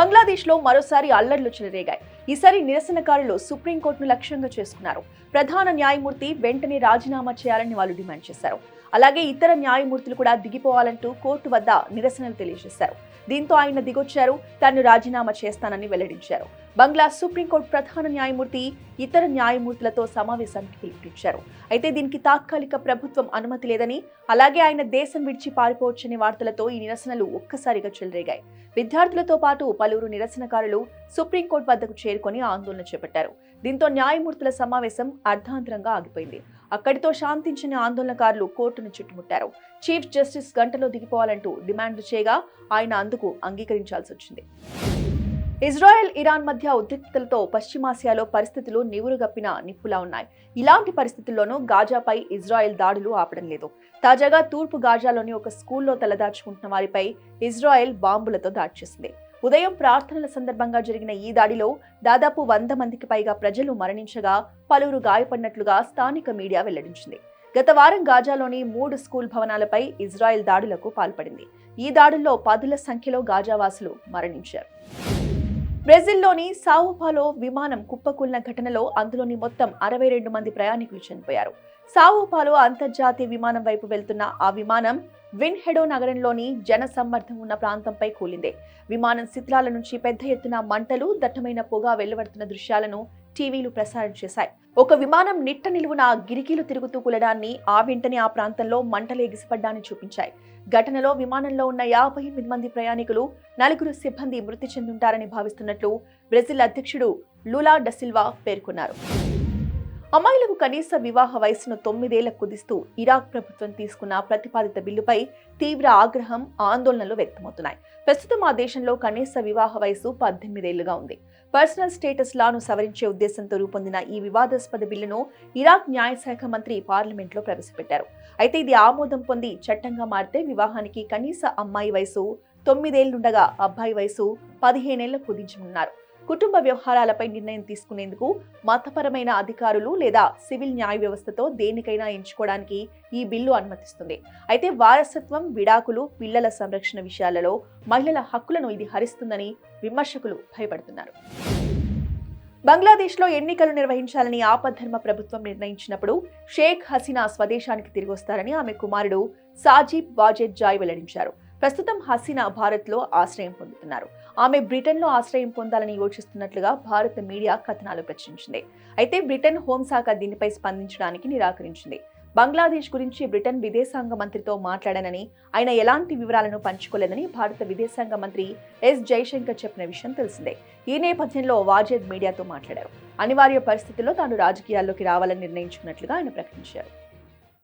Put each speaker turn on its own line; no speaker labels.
బంగ్లాదేశ్లో మరోసారి అల్లర్లు చెలరేగాయి. ఈసారి నిరసనకారులు సుప్రీంకోర్టును లక్ష్యంగా చేసుకున్నారు. ప్రధాన న్యాయమూర్తి వెంటనే రాజీనామా చేయాలని వాళ్ళు డిమాండ్ చేశారు. అలాగే ఇతర న్యాయమూర్తులు కూడా దిగిపోవాలంటూ కోర్టు వద్ద నిరసనలు తెలియజేశారు. దీంతో ఆయన దిగొచ్చారు తాను రాజీనామా చేస్తానని వెల్లడించారు. బంగ్లా సుప్రీంకోర్టు ప్రధాన న్యాయమూర్తి ఇతర న్యాయమూర్తులతో సమావేశానికి పిలుపునిచ్చారు. అయితే దీనికి తాత్కాలిక ప్రభుత్వం అనుమతి లేదని అలాగే ఆయన దేశం విడిచి పారిపోవచ్చనే వార్తలతో ఈ నిరసనలు ఒక్కసారిగా చెలరేగాయి. విద్యార్థులతో పాటు పలువురు నిరసనకారులు సుప్రీంకోర్టు వద్దకు చేరుకొని ఆందోళన చేపట్టారు. దీంతో న్యాయమూర్తుల సమావేశం అర్ధాంతరంగా ఆగిపోయింది. అక్కడితో శాంతించిన ఆందోళనకారులు కోర్టును చుట్టుముట్టారు. చీఫ్ జస్టిస్ గంటలో దిగిపోవాలంటూ డిమాండ్లు చేయగా ఆయన అందుకు అంగీకరించాల్సి వచ్చింది. ఇజ్రాయెల్ ఇరాన్ మధ్య ఉద్రిక్తతలతో పశ్చిమాసియాలో పరిస్థితులు నివురుగప్పిన నిప్పులా ఉన్నాయి. ఇలాంటి పరిస్థితుల్లోనూ గాజాపై ఇజ్రాయెల్ దాడులు ఆపడం లేదు. తాజాగా తూర్పు గాజాలోని ఒక స్కూల్లో తలదాచుకుంటున్న వారిపై ఇజ్రాయెల్ బాంబులతో దాడి చేసింది. ఉదయం ప్రార్థనల సందర్భంగా జరిగిన ఈ దాడిలో దాదాపు వంద మందికి పైగా ప్రజలు మరణించగా పలువురు గాయపడినట్లుగా స్థానిక మీడియా వెల్లడించింది. గత వారం గాజాలోని మూడు స్కూల్ భవనాలపై ఇజ్రాయెల్ దాడులకు పాల్పడింది. ఈ దాడుల్లో పదుల సంఖ్యలో గాజావాసులు మరణించారు. బ్రెజిల్లోని సావుపాలో విమానం కుప్పకూలిన ఘటనలో అందులోని మొత్తం అరవై రెండు మంది ప్రయాణికులు చనిపోయారు. సావుపాలో అంతర్జాతీయ విమానం వైపు వెళ్తున్న ఆ విమానం విన్హెడో నగరంలోని జనసమ్మర్థం ఉన్న ప్రాంతంపై కూలింది. విమానం శిథిలాల నుంచి పెద్ద ఎత్తున మంటలు దట్టమైన పొగ వెలువడుతున్న దృశ్యాలను టీవీలు ప్రసారం చేశాయి. ఒక విమానం నిట్ట నిలువున గిరికీలు తిరుగుతూ కూలడాన్ని ఆ వెంటనే ఆ ప్రాంతంలో మంటలు ఎగిసిపడ్డాన్ని చూపించాయి. ఘటనలో విమానంలో ఉన్న యాభై ఎనిమిది మంది ప్రయాణికులు నలుగురు సిబ్బంది మృతి చెందుంటారని భావిస్తున్నట్లు బ్రెజిల్ అధ్యక్షుడు లులా డసిల్వా పేర్కొన్నారు. అమ్మాయిలకు కనీస వివాహ వయసును తొమ్మిదేళ్ళకు కుదిస్తూ ఇరాక్ ప్రభుత్వం తీసుకున్న ప్రతిపాదిత బిల్లుపై తీవ్ర ఆగ్రహం ఆందోళనలు వ్యక్తమవుతున్నాయి. ప్రస్తుతం ఆ దేశంలో కనీస వివాహ వయసు పద్దెనిమిదేళ్ళుగా ఉంది. పర్సనల్ స్టేటస్ లాను సవరించే ఉద్దేశంతో రూపొందిన ఈ వివాదాస్పద బిల్లును ఇరాక్ న్యాయశాఖ మంత్రి పార్లమెంట్లో ప్రవేశపెట్టారు. అయితే ఇది ఆమోదం పొంది చట్టంగా మారితే వివాహానికి కనీస అమ్మాయి వయసు తొమ్మిదేళ్ళుండగా అబ్బాయి వయసు పదిహేనేళ్ళకు కుదించనున్నారు. కుటుంబ వ్యవహారాలపై నిర్ణయం తీసుకునేందుకు మతపరమైన అధికారులు లేదా సివిల్ న్యాయ వ్యవస్థతో దేనికైనా ఎంచుకోవడానికి ఈ బిల్లు అనుమతిస్తుంది. అయితే వారసత్వం విడాకులు పిల్లల సంరక్షణ విషయాలలో మహిళల హక్కులను ఇది హరిస్తుందని విమర్శకులు భయపడుతున్నారు. బంగ్లాదేశ్లో ఎన్నికలు నిర్వహించాలని ఆపద్ధర్మ ప్రభుత్వం నిర్ణయించినప్పుడు షేక్ హసీనా స్వదేశానికి తిరిగి వస్తారని ఆమె కుమారుడు సాజీబ్ వాజెద్ జాయ్ వెల్లడించారు. ప్రస్తుతం హసీనా భారత్లో ఆశ్రయం పొందుతున్నారు. ఆమె బ్రిటన్లో ఆశ్రయం పొందాలని యోచిస్తున్నట్లుగా భారత మీడియా కథనాలు ప్రచురించింది. అయితే బ్రిటన్ హోంశాఖ దీనిపై స్పందించడానికి నిరాకరించింది. బంగ్లాదేశ్ గురించి బ్రిటన్ విదేశాంగ మంత్రితో మాట్లాడానని ఆయన ఎలాంటి వివరాలను పంచుకోలేదని భారత విదేశాంగ మంత్రి ఎస్ జైశంకర్ చెప్పిన విషయం తెలిసిందే. ఈ నేపథ్యంలో వాజేద్ మీడియాతో మాట్లాడారు. అనివార్య పరిస్థితుల్లో తాను రాజకీయాల్లోకి రావాలని నిర్ణయించుకున్నట్లుగా ఆయన ప్రకటించారు.